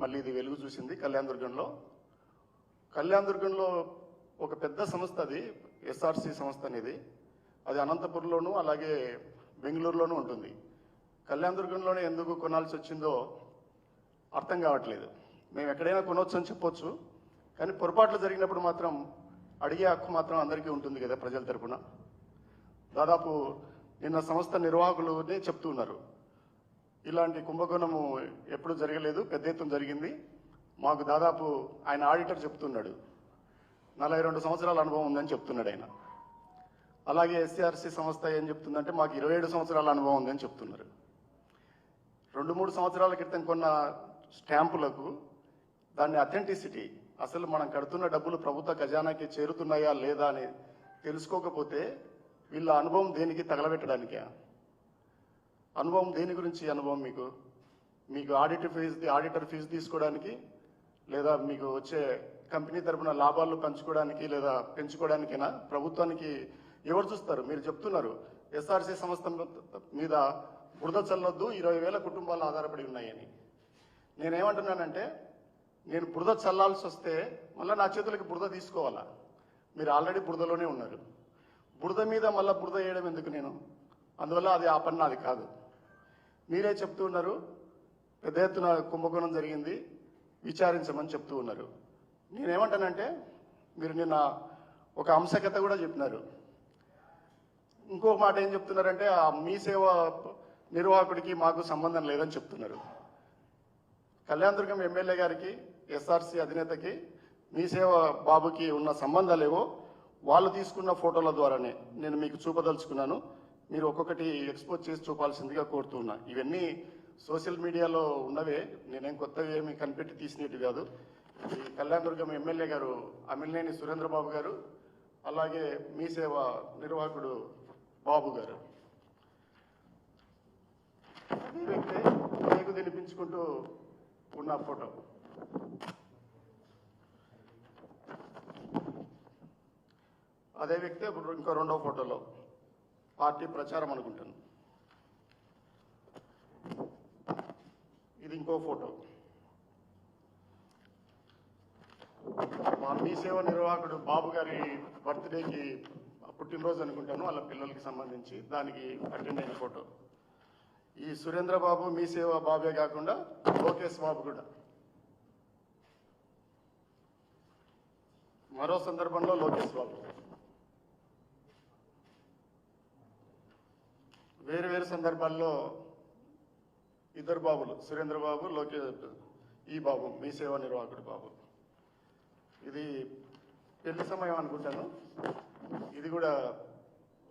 మళ్ళీ ఇది వెలుగు చూసింది కళ్యాణదుర్గంలో కళ్యాణదుర్గంలో ఒక పెద్ద సంస్థ అది ఎస్ఆర్సి సంస్థ అనేది. అది అనంతపురంలోను అలాగే బెంగళూరులోనూ ఉంటుంది. కళ్యాణదుర్గంలోనే ఎందుకు కొనాల్సి వచ్చిందో అర్థం కావట్లేదు. మేము ఎక్కడైనా కొనవచ్చు అని చెప్పొచ్చు కానీ పొరపాట్లు జరిగినప్పుడు మాత్రం అడిగే హక్కు మాత్రం అందరికీ ఉంటుంది కదా ప్రజల తరఫున దాదాపు నిన్న సంస్థ నిర్వాహకులునే చెప్తున్నారు ఇలాంటి కుంభకోణము ఎప్పుడు జరగలేదు. పెద్ద ఎత్తున జరిగింది. మాకు దాదాపు ఆయన ఆడిటర్ చెప్తున్నాడు. నలభై రెండు సంవత్సరాల అనుభవం ఉందని చెప్తున్నాడు ఆయన. అలాగే ఎస్సీఆర్సీ సంస్థ ఏం చెప్తుందంటే మాకు ఇరవై ఏడు సంవత్సరాల అనుభవం ఉందని చెప్తున్నారు. రెండు మూడు సంవత్సరాల క్రితం కొన్న స్టాంపులకు దాన్ని అథెంటిసిటీ అసలు మనం కడుతున్న డబ్బులు ప్రభుత్వ ఖజానాకి చేరుతున్నాయా లేదా అని తెలుసుకోకపోతే వీళ్ళ అనుభవం దేనికి తగలబెట్టడానికే? అనుభవం దేని గురించి అనుభవం మీకు? మీకు ఆడిట్ ఫీజు ఆడిటర్ ఫీజు తీసుకోవడానికి లేదా మీకు వచ్చే కంపెనీ తరపున లాభాలు పంచుకోవడానికి లేదా పెంచుకోవడానికైనా ప్రభుత్వానికి ఎవరు చూస్తారు? మీరు చెప్తున్నారు. ఎస్ఆర్సీ సంస్థ మీద బురద చల్లొద్దు ఇరవై వేల కుటుంబాలు ఆధారపడి ఉన్నాయని. నేనేమంటున్నానంటే నేను బురద చల్లాల్సి వస్తే మళ్ళీ నా చేతులకి బురద తీసుకోవాలా? మీరు ఆల్రెడీ బురదలోనే ఉన్నారు. బురద మీద మళ్ళీ బురద వేయడం ఎందుకు నేను? అందువల్ల అది ఆ పని నాది కాదు. మీరే చెప్తూ ఉన్నారు. పెద్ద ఎత్తున కుంభకోణం జరిగింది. విచారించమని చెప్తూ ఉన్నారు. నేనేమంటానంటే మీరు నిన్న ఒక అంశకత కూడా చెప్పినారు. ఇంకో మాట ఏం చెప్తున్నారంటే ఆ మీ సేవ నిర్వాహకుడికి మాకు సంబంధం లేదని చెప్తున్నారు. కళ్యాణదుర్గం ఎమ్మెల్యే గారికి ఎస్ఆర్సి అధినేతకి మీ సేవ బాబుకి ఉన్న సంబంధాలేవో వాళ్ళు తీసుకున్న ఫోటోల ద్వారానే నేను మీకు చూపదలుచుకున్నాను. మీరు ఒక్కొక్కటి ఎక్స్పోజ్ చేసి చూపాల్సిందిగా కోరుతున్నా. ఇవన్నీ సోషల్ మీడియాలో ఉన్నవే. నేనేం కొత్తవి ఏమి కనిపెట్టి తీసినట్టు కాదు. ఈ కళ్యాణదుర్గం ఎమ్మెల్యే గారు అమిలినేని సురేంద్రబాబు గారు అలాగే మీ సేవ నిర్వాహకుడు బాబు గారు. అదే వ్యక్తి మీకు తినిపించుకుంటూ ఉన్న ఫోటో. అదే వ్యక్తి ఇంకో రెండో ఫోటోలో. పార్టీ ప్రచారం అనుకుంటాను. ఇది ఇంకో ఫోటో. మా మీ సేవ నిర్వాహకుడు బాబు గారి బర్త్డేకి పుట్టినరోజు అనుకుంటాను వాళ్ళ పిల్లలకి సంబంధించి. దానికి అటెండ్ అయిన ఫోటో. ఈ సురేంద్ర బాబు మీ సేవ బాబే కాకుండా లోకేష్ బాబు కూడా. మరో సందర్భంలో లోకేష్ బాబు. వేరు వేరు సందర్భాల్లో ఇద్దరు బాబులు సురేంద్ర బాబు లోకే ఈ బాబు మీ సేవ నిర్వాహకుడు బాబు. ఇది పెళ్ళి సమయం అనుకుంటాను? ఇది కూడా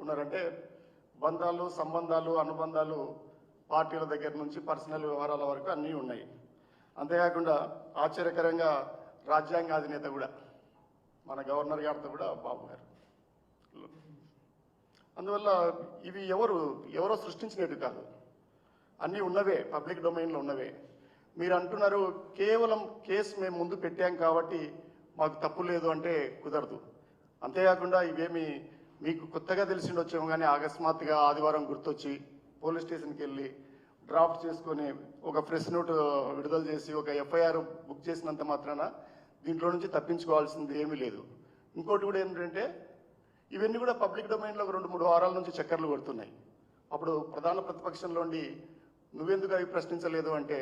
ఉన్నారంటే బంధాలు సంబంధాలు అనుబంధాలు పార్టీల దగ్గర నుంచి పర్సనల్ వ్యవహారాల వరకు అన్నీ ఉన్నాయి. అంతేకాకుండా ఆశ్చర్యకరంగా రాజ్యాంగ అధినేత కూడా మన గవర్నర్ గారితో కూడా బాబు గారు. అందువల్ల ఇవి ఎవరు ఎవరో సృష్టించినవి కాదు. అన్నీ ఉన్నవే పబ్లిక్ డొమైన్లో ఉన్నవే. మీరు అంటున్నారు కేవలం కేసు మేము ముందు పెట్టాం కాబట్టి మాకు తప్పు లేదు అంటే కుదరదు. అంతేకాకుండా ఇవేమి మీకు కొత్తగా తెలిసిండొచ్చేమో కానీ అకస్మాత్తుగా ఆదివారం గుర్తొచ్చి పోలీస్ స్టేషన్కి వెళ్ళి డ్రాఫ్ట్ చేసుకొని ఒక ప్రెస్ నోట్ విడుదల చేసి ఒక ఎఫ్ఐఆర్ బుక్ చేసినంత మాత్రాన దీంట్లో నుంచి తప్పించుకోవాల్సింది ఏమీ లేదు. ఇంకోటి కూడా ఏంటంటే ఇవన్నీ కూడా పబ్లిక్ డొమైన్లో రెండు మూడు వారాల నుంచి చక్కర్లు కొడుతున్నాయి. అప్పుడు ప్రధాన ప్రతిపక్షంలోండి నువ్వెందుకు అవి ప్రశ్నించలేదు అంటే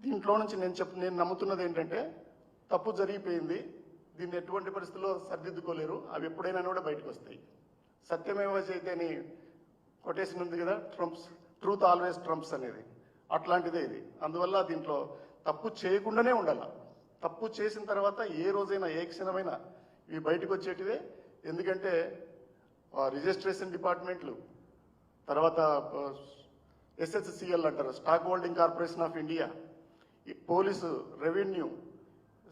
దీంట్లో నుంచి నేను చెప్ నేను నమ్ముతున్నది ఏంటంటే తప్పు జరిగిపోయింది దీన్ని ఎటువంటి పరిస్థితుల్లో సర్దిద్దుకోలేరు అవి ఎప్పుడైనా కూడా బయటకు వస్తాయి. సత్యమేవ అని కొటేషన్ ఉంది కదా ట్రంప్స్ ట్రూత్ ఆల్వేస్ ట్రంప్స్ అనేది. అట్లాంటిదే ఇది. అందువల్ల దీంట్లో తప్పు చేయకుండానే ఉండాల. తప్పు చేసిన తర్వాత ఏ రోజైనా ఏ క్షణమైనా ఇవి బయటకు వచ్చేటివే ఎందుకంటే ఆ, రిజిస్ట్రేషన్ డిపార్ట్మెంట్లు తర్వాత ఎస్ఎస్సిఎల్ అంటారు stock holding corporation of India ఈ పోలీసు రెవెన్యూ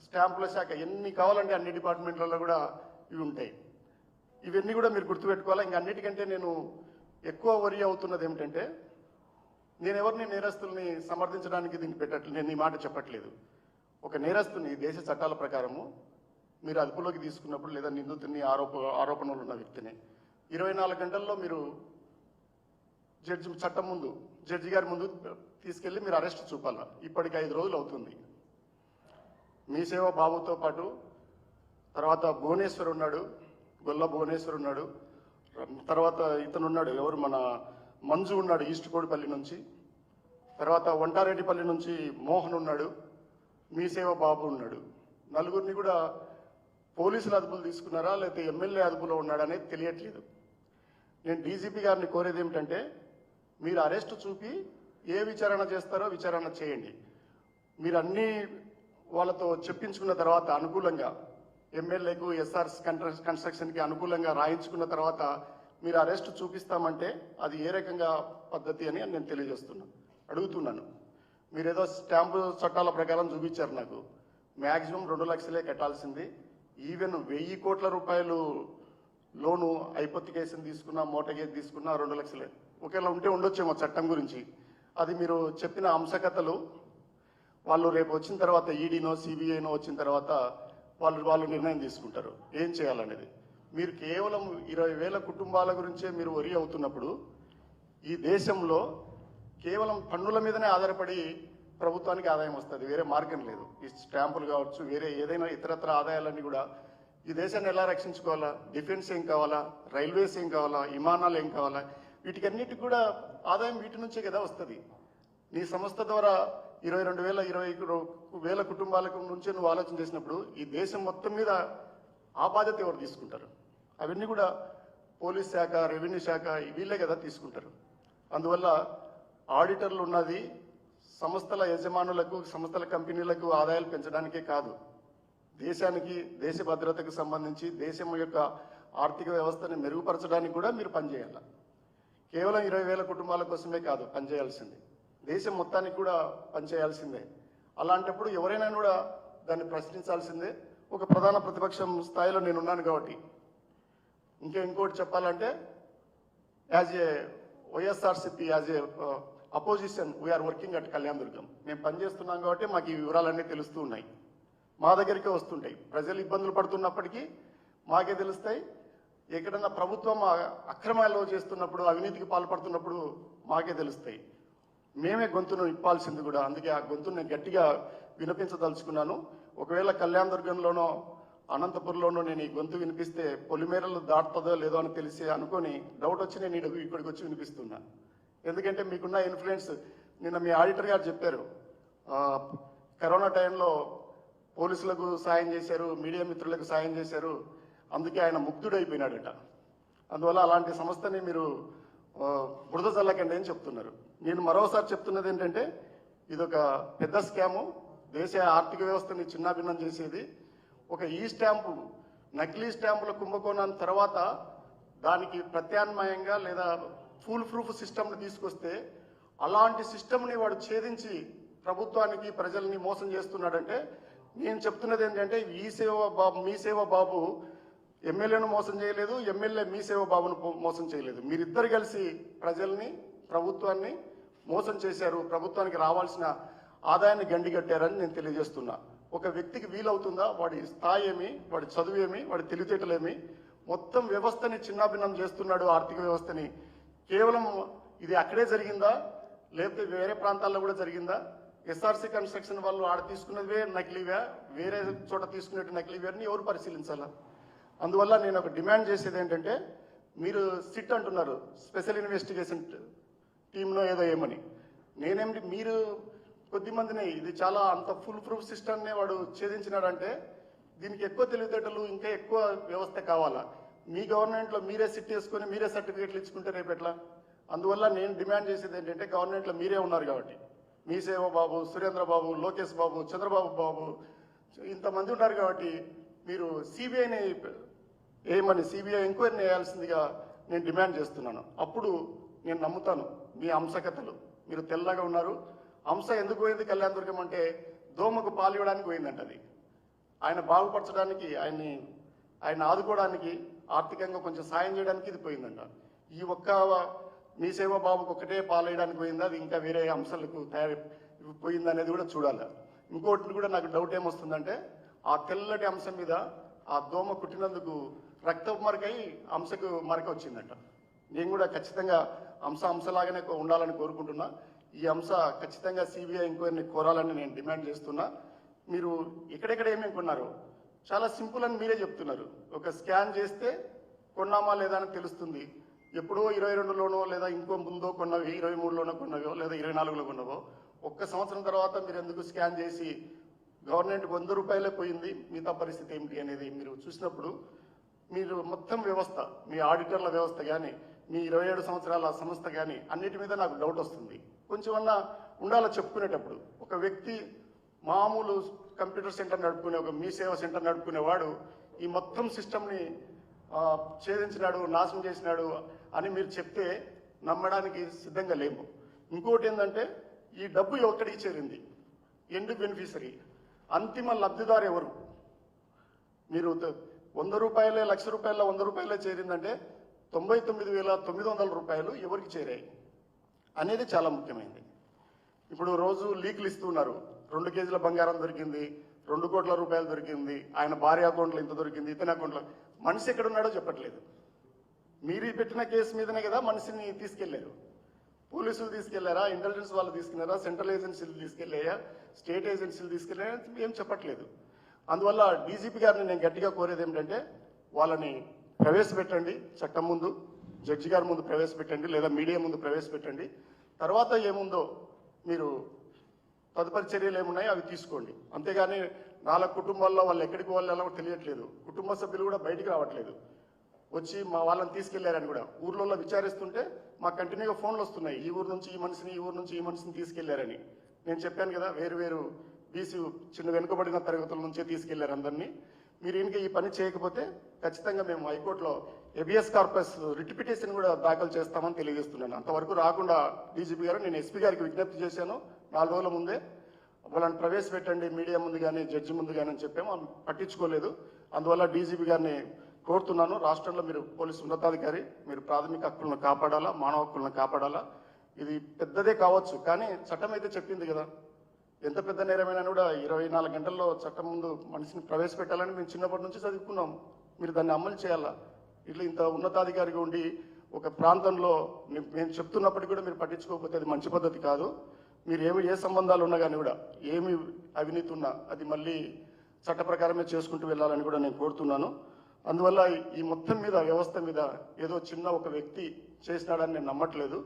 స్టాంపుల శాఖ ఎన్ని కావాలంటే అన్ని డిపార్ట్మెంట్లలో కూడా ఇవి ఉంటాయి. ఇవన్నీ కూడా మీరు గుర్తుపెట్టుకోవాలి? ఇంకా అన్నిటికంటే నేను ఎక్కువ వరి అవుతున్నది ఏమిటంటే నేను ఎవరిని నేరస్తుల్ని సమర్థించడానికి దీన్ని పెట్టట్లేదు నేను ఈ మాట చెప్పట్లేదు. ఒక నేరస్తుని దేశ చట్టాల ప్రకారము మీరు అదుపులోకి తీసుకున్నప్పుడు లేదా నిందితుని ఆరోప ఆరోపణలు ఉన్న వ్యక్తిని. ఇరవై నాలుగు గంటల్లో మీరు జడ్జి చట్టం ముందు జడ్జి గారి ముందు తీసుకెళ్ళి మీరు అరెస్ట్ చూపాల. ఇప్పటికి ఐదు రోజులు అవుతుంది. మీ సేవ బాబుతో పాటు తర్వాత భువనేశ్వర్ ఉన్నాడు గొల్ల భువనేశ్వర్ ఉన్నాడు తర్వాత ఇతను ఉన్నాడు ఎవరు మన మంజు ఉన్నాడు ఈస్ట్ కోడిపల్లి నుంచి తర్వాత వంటారెడ్డిపల్లి నుంచి మోహన్ ఉన్నాడు మీ సేవ బాబు ఉన్నాడు. నలుగురిని కూడా పోలీసులు అదుపులు తీసుకున్నారా లేకపోతే ఎమ్మెల్యే అదుపులో ఉన్నాడనేది తెలియట్లేదు. నేను డీజీపీ గారిని కోరేది ఏమిటంటే మీరు అరెస్ట్ చూపి ఏ విచారణ చేస్తారో విచారణ చేయండి. మీరు అన్ని వాళ్ళతో చెప్పించుకున్న తర్వాత అనుకూలంగా ఎమ్మెల్యేకు ఎస్ఆర్ కన్స్ట్రక్షన్కి అనుకూలంగా రాయించుకున్న తర్వాత మీరు అరెస్ట్ చూపిస్తామంటే అది ఏ రకంగా పద్ధతి అని నేను తెలియజేస్తున్నాను అడుగుతున్నాను. మీరేదో స్టాంపు చట్టాల ప్రకారం చూపించారు నాకు. మ్యాక్సిమం రెండు లక్షలే కట్టాల్సింది. ఈవెన్ వెయ్యి కోట్ల రూపాయలు లోను ఐపొత్తికేషన్ తీసుకున్నా మోటగేజ్ తీసుకున్నా రెండు లక్షలే. ఒకవేళ ఉంటే ఉండొచ్చేమో చట్టం గురించి. అది మీరు చెప్పిన అంశకథలు వాళ్ళు రేపు వచ్చిన తర్వాత ఈడీనో సిబిఐనో వచ్చిన తర్వాత వాళ్ళు వాళ్ళు నిర్ణయం తీసుకుంటారు. ఏం చేయాలనేది? మీరు కేవలం ఇరవై వేల కుటుంబాల గురించే మీరు వరి అవుతున్నప్పుడు ఈ దేశంలో కేవలం పన్నుల మీదనే ఆధారపడి ప్రభుత్వానికి ఆదాయం వస్తుంది వేరే మార్గం లేదు. ఈ స్టాంపులు కావచ్చు వేరే ఏదైనా ఇతరత్ర ఆదాయాలన్నీ కూడా ఈ దేశాన్ని ఎలా రక్షించుకోవాలా? డిఫెన్స్ ఏం కావాలా? రైల్వేస్ ఏం కావాలా? విమానాలు ఏం కావాలా? వీటికన్నిటికి కూడా ఆదాయం వీటి నుంచే కదా వస్తుంది. నీ సంస్థ ద్వారా ఇరవై రెండు వేల ఇరవై వేల కుటుంబాలకు నుంచే నువ్వు ఆలోచన చేసినప్పుడు ఈ దేశం మొత్తం మీద ఆ బాధ్యత ఎవరు తీసుకుంటారు? అవన్నీ కూడా పోలీస్ శాఖ రెవెన్యూ శాఖ వీళ్ళే కదా తీసుకుంటారు. అందువల్ల ఆడిటర్లు ఉన్నది సంస్థల యజమానులకు సంస్థల కంపెనీలకు ఆదాయాలు పెంచడానికే కాదు. దేశానికి దేశ భద్రతకు సంబంధించి దేశం యొక్క ఆర్థిక వ్యవస్థని మెరుగుపరచడానికి కూడా మీరు పనిచేయాలి. కేవలం ఇరవై వేల కుటుంబాల కోసమే కాదు పనిచేయాల్సింది. దేశం మొత్తానికి కూడా పనిచేయాల్సిందే. అలాంటప్పుడు ఎవరైనా కూడా దాన్ని ప్రశ్నించాల్సిందే. ఒక ప్రధాన ప్రతిపక్షం స్థాయిలో నేను ఉన్నాను కాబట్టి. ఇంకా ఇంకోటి చెప్పాలంటే as a YSRCP as a opposition we are working at Kalyan Durgam మేము పనిచేస్తున్నాం కాబట్టి మాకు ఈ వివరాలన్నీ తెలుస్తూ ఉన్నాయి. మా దగ్గరికే వస్తుంటాయి. ప్రజలు ఇబ్బందులు పడుతున్నప్పటికీ మాకే తెలుస్తాయి. ఎక్కడన్నా ప్రభుత్వం అక్రమాలు చేస్తున్నప్పుడు అవినీతికి పాల్పడుతున్నప్పుడు మాకే తెలుస్తాయి. మేమే గొంతును ఇప్పాల్సింది కూడా. అందుకే ఆ గొంతును నేను గట్టిగా వినిపించదలుచుకున్నాను. ఒకవేళ కళ్యాణ్ దుర్గంలోనో అనంతపురంలోనో నేను ఈ గొంతు వినిపిస్తే పొలిమేరలు దాటుతుందో లేదో అని తెలిసి అనుకొని డౌట్ వచ్చి నేను ఇక్కడికి వచ్చి వినిపిస్తున్నాను ఎందుకంటే మీకున్న ఇన్ఫ్లుయెన్స్ నిన్న మీ ఆడిటర్ గారు చెప్పారు. కరోనా టైంలో పోలీసులకు సాయం చేశారు మీడియా మిత్రులకు సాయం చేశారు. అందుకే ఆయన ముగ్ధుడైపోయినాడట. అందువల్ల అలాంటి సంస్థని మీరు బురద చల్లకండి అని చెప్తున్నారు. నేను మరోసారి చెప్తున్నది ఏంటంటే ఇది ఒక పెద్ద స్కాము. దేశ ఆర్థిక వ్యవస్థని చిన్నాభిన్నం చేసేది. ఒక ఈ స్టాంపు నకిలీ స్టాంపుల కుంభకోణం తర్వాత దానికి ప్రత్యామ్నాయంగా లేదా ఫుల్ ప్రూఫ్ సిస్టమ్ని తీసుకొస్తే అలాంటి సిస్టమ్ని వాడు ఛేదించి ప్రభుత్వానికి ప్రజల్ని మోసం చేస్తున్నాడంటే నేను చెప్తున్నది ఏంటంటే ఈ సేవ బాబు మీ సేవ బాబు ఎమ్మెల్యేను మోసం చేయలేదు ఎమ్మెల్యే మీ సేవ బాబును మోసం చేయలేదు. మీరిద్దరు కలిసి ప్రజల్ని ప్రభుత్వాన్ని మోసం చేశారు ప్రభుత్వానికి రావాల్సిన ఆదాయాన్ని గండిగట్టారని నేను తెలియజేస్తున్నా. ఒక వ్యక్తికి వీలవుతుందా? వాడి స్థాయి ఏమి? వాడి చదువు ఏమి? వాడి తెలివితేటలేమి మొత్తం వ్యవస్థని చిన్నాభిన్నం చేస్తున్నాడు ఆర్థిక వ్యవస్థని. కేవలం ఇది అక్కడే జరిగిందా? లేకపోతే వేరే ప్రాంతాల్లో కూడా జరిగిందా? ఎస్ఆర్సీ కన్స్ట్రక్షన్ వాళ్ళు ఆడ తీసుకున్నవే నకిలీవా? వేరే చోట తీసుకున్నట్టు నకిలీవేని ఎవరు పరిశీలించాలా? అందువల్ల నేను ఒక డిమాండ్ చేసేది ఏంటంటే మీరు సిట్ అంటున్నారు స్పెషల్ ఇన్వెస్టిగేషన్ టీంలో ఏదో ఏమని. నేనేమిటి మీరు కొద్ది మందిని ఇది చాలా అంత ఫుల్ ప్రూఫ్ సిస్టమ్నే వాడు ఛేదించినాడంటే దీనికి ఎక్కువ తెలివితేటలు ఇంకా ఎక్కువ వ్యవస్థ కావాలా? మీ గవర్నమెంట్లో మీరే సిట్ చేసుకుని మీరే సర్టిఫికేట్లు ఇచ్చుకుంటే రేపు ఎట్లా? అందువల్ల నేను డిమాండ్ చేసేది ఏంటంటే గవర్నమెంట్లో మీరే ఉన్నారు కాబట్టి. మీ సేవ బాబు సురేంద్ర బాబు లోకేష్ బాబు చంద్రబాబు బాబు ఇంతమంది ఉన్నారు కాబట్టి మీరు సిబిఐని ఏమని సిబిఐ ఎంక్వైరీని వేయాల్సిందిగా నేను డిమాండ్ చేస్తున్నాను. అప్పుడు నేను నమ్ముతాను మీ అంశకథలు. మీరు తెల్లగా ఉన్నారు. అంశ ఎందుకు పోయింది కళ్యాణ దుర్గం అంటే దోమకు పాలు ఇవ్వడానికి పోయిందంట అది ఆయన బాగుపరచడానికి ఆయన్ని ఆయన ఆదుకోవడానికి ఆర్థికంగా కొంచెం సాయం చేయడానికి ఇది పోయిందంట. ఈ ఒక్క మీ సేవ బాబుకు ఒకటే పాలేయడానికి పోయింది? అది ఇంకా వేరే అంశాలకు తయారు పోయింది అనేది కూడా చూడాలి. ఇంకోటి కూడా నాకు డౌట్ ఏమొస్తుందంటే ఆ తెల్లటి అంశం మీద ఆ దోమ కుట్టినందుకు రక్తపు మరకై అంశకు మరక వచ్చిందంట. నేను కూడా ఖచ్చితంగా అంశ అంశలాగానే ఉండాలని కోరుకుంటున్నా. ఈ అంశ ఖచ్చితంగా సిబిఐ ఎంక్వైరీని కోరాలని నేను డిమాండ్ చేస్తున్నా. మీరు ఎక్కడెక్కడ ఏమేమి కొన్నారు చాలా సింపుల్ అని మీరే చెప్తున్నారు. ఒక స్కాన్ చేస్తే కొన్నామా లేదా అని తెలుస్తుంది. ఎప్పుడో ఇరవై రెండులోనో లేదా ఇంకో ముందో కొన్నవి ఇరవై మూడులోనో కొన్నవో లేదా ఇరవై నాలుగులో కొన్నవో ఒక్క సంవత్సరం తర్వాత మీరు ఎందుకు స్కాన్ చేసి గవర్నమెంట్ వంద రూపాయలే పోయింది మిగతా పరిస్థితి ఏమిటి అనేది మీరు చూసినప్పుడు మీరు మొత్తం వ్యవస్థ మీ ఆడిటర్ల వ్యవస్థ కానీ మీ ఇరవై ఏడు సంవత్సరాల సంస్థ కానీ అన్నిటి మీద నాకు డౌట్ వస్తుంది. కొంచెం అన్నా ఉండాలో చెప్పుకునేటప్పుడు? ఒక వ్యక్తి మామూలు కంప్యూటర్ సెంటర్ నడుపుకునే ఒక మీ సేవ సెంటర్ నడుపుకునేవాడు ఈ మొత్తం సిస్టమ్ని ఛేదించినాడు నాశనం చేసినాడు అని మీరు చెప్తే నమ్మడానికి సిద్ధంగా లేము. ఇంకోటి ఏంటంటే ఈ డబ్బు ఎక్కడికి చేరింది? End beneficiary? అంతిమ లబ్ధిదారు ఎవరు? మీరు వంద రూపాయలే లక్ష రూపాయల వంద రూపాయలే చేరిందంటే తొంభై తొమ్మిది వేల తొమ్మిది వందల రూపాయలు ఎవరికి చేరాయి? అనేది చాలా ముఖ్యమైనది. ఇప్పుడు రోజు లీకులు ఇస్తున్నారు రెండు కేజీల బంగారం దొరికింది రెండు కోట్ల రూపాయలు దొరికింది ఆయన భార్య అకౌంట్లో ఇంత దొరికింది ఇతని అకౌంట్లో. మనిషి ఎక్కడున్నాడో చెప్పట్లేదు. మీరు పెట్టిన కేసు మీదనే కదా మనిషిని తీసుకెళ్ళారు. పోలీసులు తీసుకెళ్ళారా? ఇంటెలిజెన్స్ వాళ్ళు తీసుకెళ్ళారా? సెంట్రల్ ఏజెన్సీలు తీసుకెళ్ళాయా? స్టేట్ ఏజెన్సీలు తీసుకెళ్ళారా ఏం చెప్పట్లేదు. అందువల్ల డీజీపీ గారిని నేను గట్టిగా కోరేది ఏమిటంటే వాళ్ళని ప్రవేశపెట్టండి చట్టం ముందు జడ్జి గారి ముందు ప్రవేశపెట్టండి లేదా మీడియా ముందు ప్రవేశపెట్టండి. తర్వాత ఏముందో మీరు తదుపరి చర్యలు ఏమున్నాయో అవి తీసుకోండి. అంతేగాని నాలుగు కుటుంబాల్లో వాళ్ళు ఎక్కడికి వాళ్ళలో తెలియట్లేదు. కుటుంబ సభ్యులు కూడా బయటికి రావట్లేదు. వచ్చి మా వాళ్ళని తీసుకెళ్ళారని కూడా. ఊర్లలో విచారిస్తుంటే మా కంటిన్యూగా ఫోన్లు వస్తున్నాయి. ఈ ఊరు నుంచి ఈ మనిషిని ఈ ఊరు నుంచి ఈ మనిషిని తీసుకెళ్ళారని. నేను చెప్పాను కదా వేరు వేరు బీసీ చిన్న వెనుకబడిన తరగతుల నుంచే తీసుకెళ్ళారు అందరినీ. మీరు ఇంకా ఈ పని చేయకపోతే ఖచ్చితంగా మేము హైకోర్టులో ఎబిఎస్ కార్పస్ రిటిపిటేషన్ కూడా దాఖలు చేస్తామని తెలియజేస్తున్నాను. అంతవరకు రాకుండా డీజీపీ గారు నేను ఎస్పీ గారికి విజ్ఞప్తి చేశాను. నాలుగు రోజుల ముందే వాళ్ళని ప్రవేశపెట్టండి మీడియా ముందు కానీ జడ్జి ముందు కానీ అని చెప్పాము ఆమె పట్టించుకోలేదు. అందువల్ల డీజీపీ గారిని కోరుతున్నాను రాష్ట్రంలో మీరు పోలీసు ఉన్నతాధికారి మీరు ప్రాథమిక హక్కులను కాపాడాలా మానవ హక్కులను కాపాడాలా ఇది పెద్దదే కావచ్చు. కానీ చట్టం అయితే చెప్పింది కదా ఎంత పెద్ద నేరమైనా కూడా ఇరవై నాలుగు గంటల్లో చట్టం ముందు మనిషిని ప్రవేశపెట్టాలని మేము చిన్నప్పటి నుంచి చదువుకున్నాం. మీరు దాన్ని అమలు చేయాలా? ఇట్లా ఇంత ఉన్నతాధికారిగా ఉండి ఒక ప్రాంతంలో మేము చెప్తున్నప్పటికీ కూడా మీరు పట్టించుకోకపోతే అది మంచి పద్ధతి కాదు. మీరు ఏమి ఏ సంబంధాలు ఉన్నా కానీ కూడా ఏమి అవినీతి ఉన్నా అది మళ్ళీ చట్ట ప్రకారమే చేసుకుంటూ వెళ్ళాలని కూడా నేను కోరుతున్నాను. అందువల్ల ఈ మొత్తం మీద వ్యవస్థ మీద ఏదో చిన్న ఒక వ్యక్తి చేసినాడని నేను నమ్మట్లేదు.